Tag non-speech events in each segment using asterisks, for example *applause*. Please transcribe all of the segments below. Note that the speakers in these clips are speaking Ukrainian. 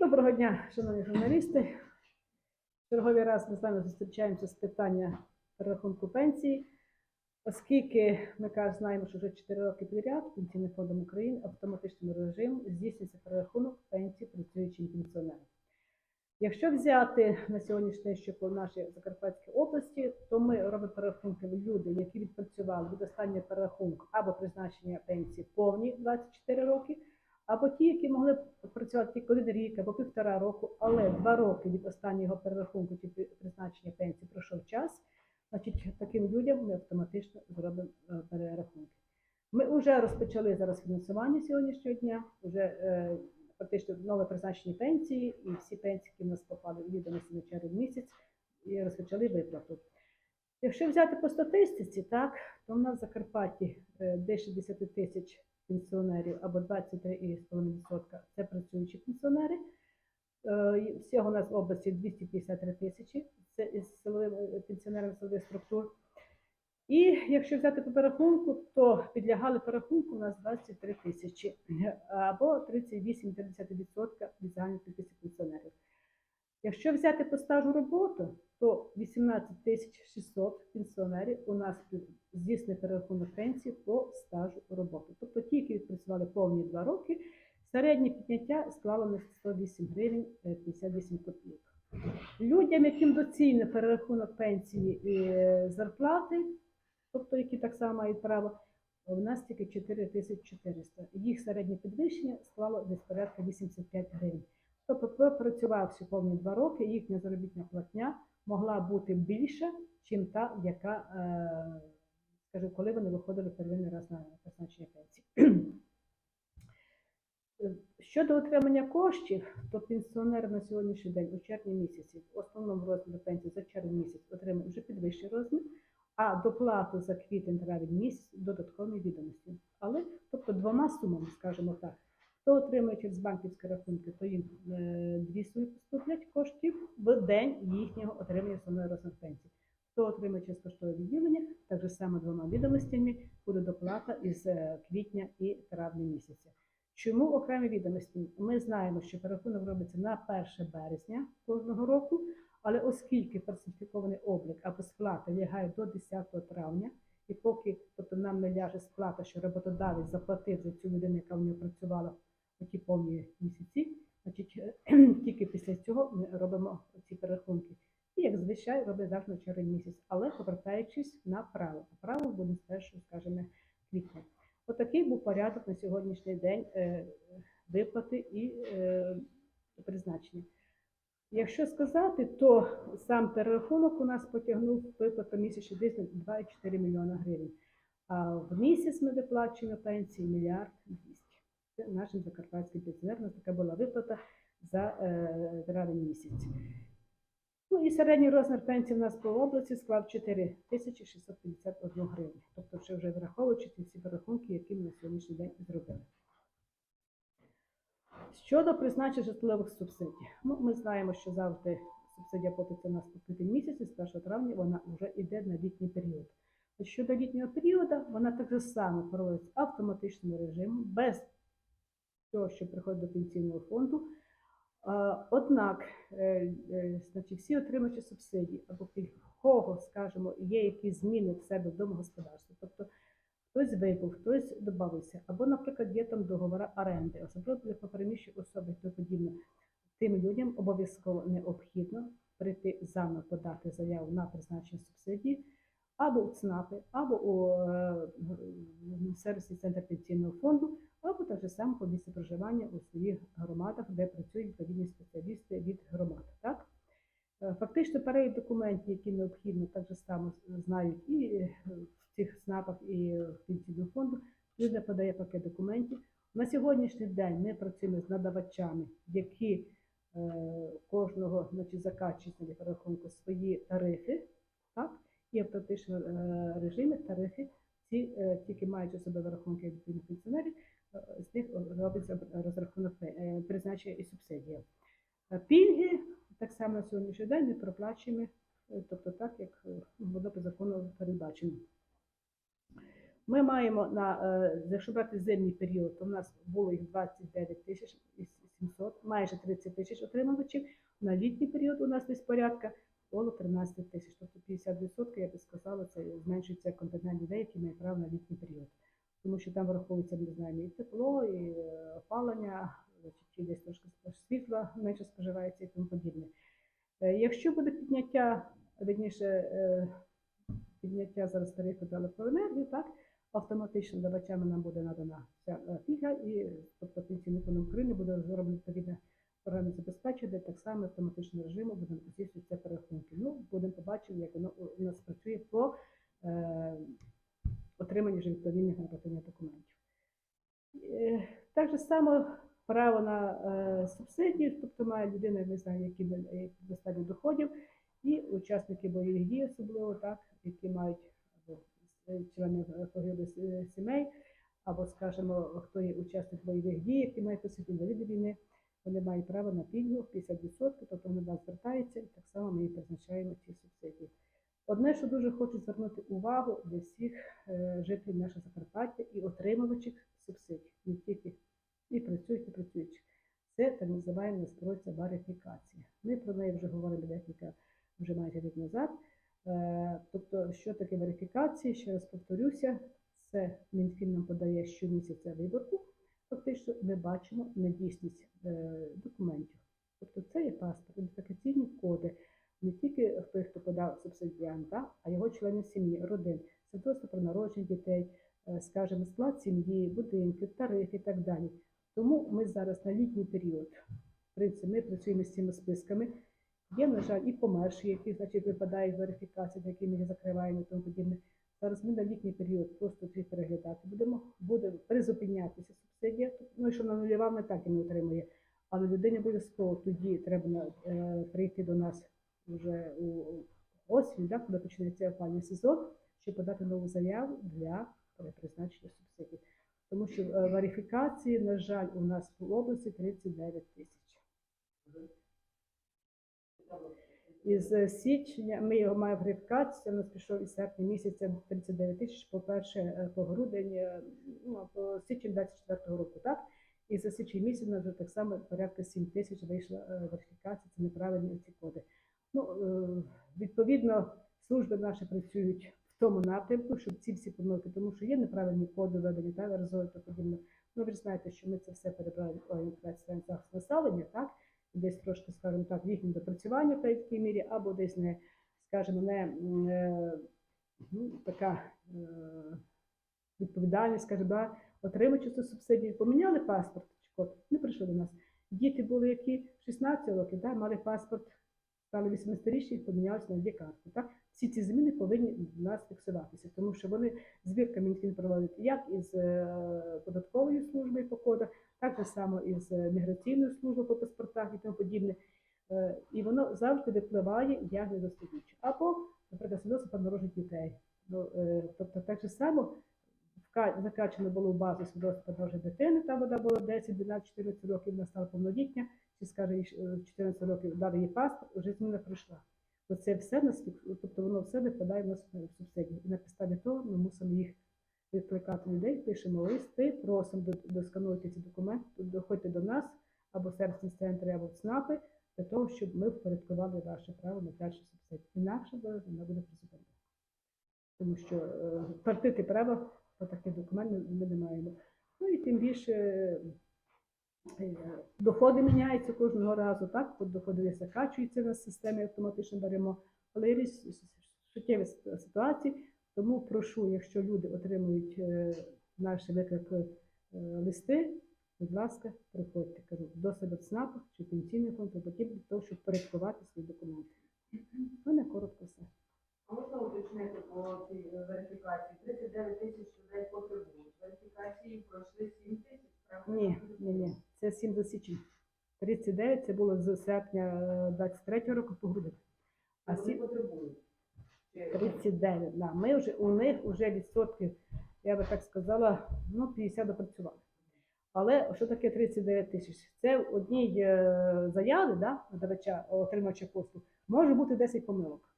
Доброго дня, шановні журналісти. Черговий раз ми з вами зустрічаємося з питання перерахунку пенсії, оскільки ми кажемо, знаємо, що вже 4 роки підряд Пенсійним фондом України автоматичним режимом здійснюється перерахунок пенсії працюючим пенсіонерам. Якщо взяти на сьогоднішній що по нашій Закарпатській області, то ми робимо перерахунки люди, які відпрацювали від останнього перерахунку або призначення пенсії повні 24 роки, або ті, які могли працювати тільки один рік або півтора року, але два роки від останнього перерахунку чи призначення пенсії пройшов час, значить таким людям ми автоматично зробимо е, перерахунки. Ми вже розпочали зараз фінансування сьогоднішнього дня, вже е, фактично нове призначення пенсії, і всі пенсії, які в нас попали відомості на червень місяць, і розпочали виплату. Якщо взяти по статистиці, так, то в нас в Закарпатті е, більше 10 тисяч пенсіонерів або 23,5% це працюючі пенсіонери. Е, Всього у нас в області 253 тисячі це із силовими пенсіонерами силових структур. І якщо взяти по перерахунку, то підлягали перерахунку у нас 23 тисячі або 38,5% від загальної кількості пенсіонерів. Якщо взяти по стажу роботи, то 18 тисяч 600 пенсіонерів у нас здійснює перерахунок пенсії по стажу роботи. Тобто ті, які відпрацювали повні 2 роки, середнє підняття склало на 108 гривень е, 58 копійок. Людям, яким доцільно перерахунок пенсії і е, зарплати, тобто які так само мають право, у нас тільки 4400. Їх середнє підвищення склало десь порядка 85 гривень. Тобто, пропрацювавши повні два роки, їхня заробітна платня могла бути більша, чим та, яка, е, скажу, коли вони виходили первинний раз на призначення пенсії. Е, Щодо отримання коштів, то пенсіонери на сьогоднішній день у червні місяці в основному розмірі пенсії за червень місяць отримують вже підвищий розмір, а доплату за квітень травень місяць додаткові відомості. Але тобто двома сумами, скажімо так. Хто отримує через банківські рахунки, то їм е, дві суми поступлять коштів в день їхнього отримання основної розмір пенсії. Хто отримує через поштове відділення, так же само двома відомостями буде доплата із е, квітня і травня місяця. Чому окремі відомості? Ми знаємо, що перерахунок робиться на 1 березня кожного року, але оскільки персоніфікований облік або сплата лягає до 10 травня, і поки тобто нам не ляже сплата, що роботодавець заплатив за цю людину, яка в нього працювала ті повні місяці, значить *clears throat* тільки після цього ми робимо ці перерахунки. І як звичай робить завжди червень місяць, але повертаючись на право. Право буде з першого, скажімо, квітня. Отакий був порядок на сьогоднішній день е, виплати і е, призначення. Якщо сказати, то сам перерахунок у нас потягнув виплату місячно десь 2,4 мільйона гривень. А в місяць ми виплачуємо пенсії мільярд 200. Нашим закарпатським пенсіонерам. Нас така була виплата за е, травень місяць. Ну і середній розмір пенсії в нас по області склав 4 тисячі 651 гривень. Тобто, ще вже враховуючи ці всі перерахунки, які ми на сьогоднішній день зробили. Щодо призначення житлових субсидій, ну, ми знаємо, що завжди субсидія платиться у нас по квітень місяці, з 1 травня вона вже йде на літній період. Щодо літнього періоду, вона так само проводиться автоматичним режимом, без того, що приходить до пенсійного фонду. Однак, е, е, значить, всі отримувачі субсидій, або кого, скажімо, є якісь зміни в себе в домогосподарстві, тобто хтось випав, хтось додався, або, наприклад, є там договори оренди, особливо для попереміщих особи і подібне. Тим людям обов'язково необхідно прийти заново подати заяву на призначення субсидії або у ЦНАПи, або у е, в сервісний центр пенсійного фонду, або так же само по місці проживання у своїх громадах, де працюють відповідні спеціалісти від громад. Так? Е, Фактично перелік документів, які необхідно, так же само знають і е, в цих СНАПах, і в пенсійному фонду. Людина подає пакет документів. На сьогоднішній день ми працюємо з надавачами, які е, кожного значить, закачують на перерахунку свої тарифи, так? і в автоматичному режимі тарифи, ці е, тільки мають себе рахунки відповідних пенсіонерів, е, з них робиться розрахунок е, призначення і субсидія. Пільги так само на сьогоднішній день ми проплачуємо, тобто так, як було по закону передбачено. Ми маємо на, якщо брати зимній період, то в нас було їх 29 тисяч 700 майже 30 тисяч отримувачів. На літній період у нас десь порядка було 13 тисяч. Тобто 50%, я би сказала, це зменшується контингент людей, які мають право на літній період. Тому що там враховується, ми знаємо, і тепло, і е, опалення, і десь трошки світла менше споживається і тому подібне. Е, Якщо буде підняття, верніше, е, підняття зараз тарифу за електроенергію, так, автоматично давачами нам буде надана ця пільга, і тобто пенсійний фонд України буде розроблено відповідне програмне забезпечення, де так само автоматичним режимом будемо здійснювати це перерахунки. Ну, будемо побачити, як воно у нас працює по е, отриманню вже відповідних нормативних документів. Е, Так же само право на е, субсидії, тобто має людина, не знаю, які достатньо доходів, і учасники бойових дій, особливо так, які мають або члени погиблих сімей, або, скажімо, хто є учасник бойових дій, які мають інваліди війни, вони мають право на пільгу 50%, тобто вони до нас звертаються, і так само ми їм призначаємо ці субсидії. Одне, що дуже хочу звернути увагу для всіх е, жителів нашого Закарпаття і отримувачів субсидій, не тільки і працюють, і працюючих. Це так називаємо строїться верифікація. Ми про неї вже говорили декілька вже майже рік назад. Е, Тобто, що таке верифікація? Ще раз повторюся, це Мінфін нам подає щомісяця виборку. Фактично, ми бачимо недійсність е, документів. Тобто, це є паспорт, ідентифікаційні коди, не тільки той, хто подав субсидіанта, а його члени сім'ї, родин, свідоцтво про народження дітей, е, скажімо, склад сім'ї, будинки, тариф і так далі. Тому ми зараз на літній період, в принципі, ми працюємо з цими списками. Є, на жаль, і померші, які, значить, випадають верифікації, за які ми закриваємо і тому подібне. Зараз ми на літній період просто їх переглядати будемо, буде призупинятися субсидія. Ну, і що на нульова ми так і не отримує. Але людині обов'язково тоді треба е, прийти до нас вже у осінь, да, коли почнеться опальний сезон, щоб подати нову заяву для призначення субсидій. Тому що е, верифікації, на жаль, у нас в області 39 тисяч. Із е, січня ми його маємо верифікацію. У нас пішов із серпня місяця 39 тисяч по перше е, по грудень, е, ну по січень 24 року, так? І за січень місяць у вже так само порядка 7 тисяч вийшла верифікація. Це неправильні ці коди. Ну відповідно, служби наші працюють в тому напрямку, щоб ці всі помилки, тому що є неправильні коди введені та РЗО подібне. Ну ви ж знаєте, що ми це все перебрали в захисту населення, так? Десь трошки, скажімо так, їхнє допрацювання в такій мірі, або десь не, скажімо, не е, ну, така е, відповідальність, скажімо, да, отримуючи цю субсидію, поміняли паспорт, чи код, не прийшли до нас. Діти були які 16 років, да, мали паспорт, стали 18-річні, помінялися на дві карти. Так? Всі ці зміни повинні в нас фіксуватися, тому що вони звірка Мінфін проводить як із е, податкової служби по кодах, так само із е, міграційною службою по паспортах і тому подібне. Е, І воно завжди випливає як недостатньо. Або, наприклад, свідоцтво про народження дітей. Ну, тобто так же само закачано було в базу свідоцтво про народження дитини, там вона була 10, 12, 14 років, вона стала повнолітня, чи скаже, їй, е, в 14 років дали їй паспорт, вже зміна пройшла. Оце все нас, тобто воно все випадає в нас в субсидії. І на підставі того ми мусимо їх відкликати людей, пишемо листи, просимо до- досканувати ці документи, доходьте до нас або сервісні центри, або в ЦНАПи, для того, щоб ми впорядкували ваше право на першу субсидію. Інакше вона буде призупинена. Тому що е, платити право на такий документ ми- не маємо. Ну і тим більше доходи міняються кожного разу, так? Доходи закачуються на системі, автоматично беремо. Але суттєві ситуації, тому прошу, якщо люди отримують е, наші виклик е, листи, будь ласка, приходьте, кажу, до себе в ЦНАПах чи пенсійний фонд, для того, щоб порядкувати свої документи. Ну, не коротко все. А можна уточнити по цій е, верифікації? 39 тисяч людей потребують. Верифікації пройшли 7 тисяч? Ні, ні, ні. Це 7 за січень. 39 це було з серпня 23 року по грудень. А Вони сі- потребують. 39, да. Ми вже, у них вже відсотків, я би так сказала, ну, 50 допрацювали. Але що таке 39 тисяч? Це в одній е, заяві да, надавача, отримувача послуг, може бути 10 помилок.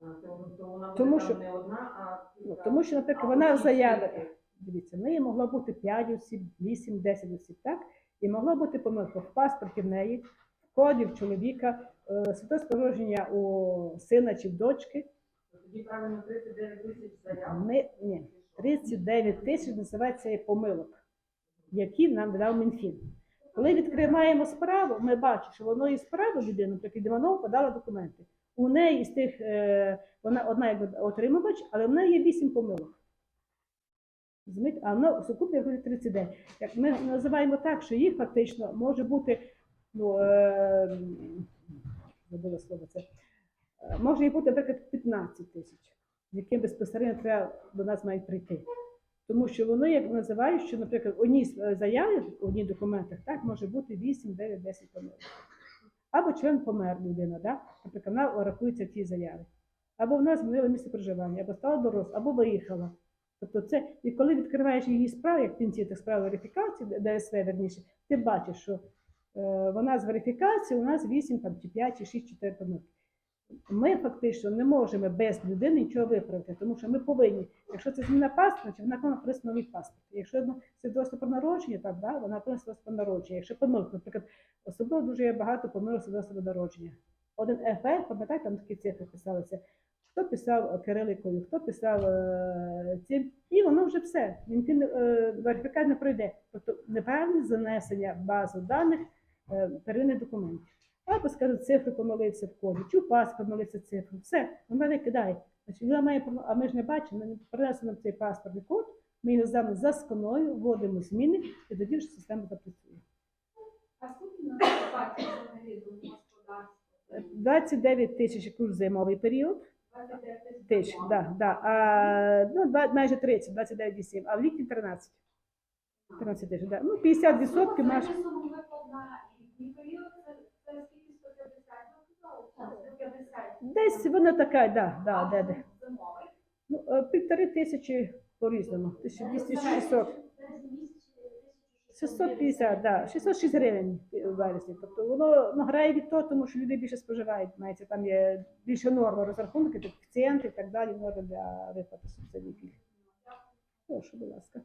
А, то- то вона Тому що- не одна, а Ну, тому що, наприклад, А вона в заяві? Дивіться, в неї могло бути 5 осіб, 8, 10 осіб, так? І могла бути помилка в паспорті в неї, в коді в чоловіка, е, свідоцтво у сина чи в дочки. Тоді правильно 39 тисяч заяв. Ми, ні, 39 тисяч називається помилок, які нам дав Мінфін. Коли відкриваємо справу, ми бачимо, що воно і справа людини, наприклад, Іванова подала документи. У неї з тих, е, вона одна якби отримувач, але в неї є 8 помилок. Розумієте? А воно в сукупі виходить 39. Як ми називаємо так, що їх фактично може бути, ну, е, слово це, Е, може їх бути, наприклад, 15 тисяч, яким безпосередньо треба до нас мають прийти. Тому що воно як називають, що, наприклад, в одній заяві, в одній документах, так може бути 8, 9, 10 помилок. Або член помер людина, да? наприклад, вона рахується в тій заяві. Або в нас змінили місце проживання, або стала доросла, або виїхала. Тобто це, і коли відкриваєш її справу, як в кінці тих верифікації, ДСВ верніше, ти бачиш, що е, вона з верифікації у нас 8 там, чи 5 чи 6 4 помилки. Ми фактично не можемо без людини нічого виправити, тому що ми повинні, якщо це зміна паспорта, чи вона принести новий паспорт. Якщо ну, свідоцтво про народження, так, да, вона принесла про народження. Якщо помилка, наприклад, особливо дуже багато помилок свідоцтва про народження. Один ФФ, пам'ятаєте, там такі цифри писалися. Хто писав е, кириликою, хто писав е, цим, і воно вже все. Він е, верифікація не пройде. Тобто неправильне занесення в базу даних первинних документів. Або скажу, цифри помилився в коді, чи паспорт помилився цифру. Все, вона не кидає. Значить, вона має, а ми ж не бачимо, не принесли нам цей паспортний код, ми його здamo за сканою, вводимо зміни, і тоді ж система запрацює. А скільки на зарплаті взагалі? Е, 29 тисяч курс зимовий період. 29 Тисяч, да, да. А, ну, два- майже 30, 29,7, а в літній 13. 13 тисяч, да. Ну, 50% наш. суму виплат на літній період, це, це 150 ви казали? 150. Десь вона така, да, да, де, де. Ну, е, півтори тисячі по-різному. 1200 600. 650, да, 606 гривень в вересні. Тобто воно ну, грає від того, тому що люди більше споживають. Мається там є більше норми розрахунки, коефіцієнти і так далі, норми для виплати субсидій. Прошу, будь ласка.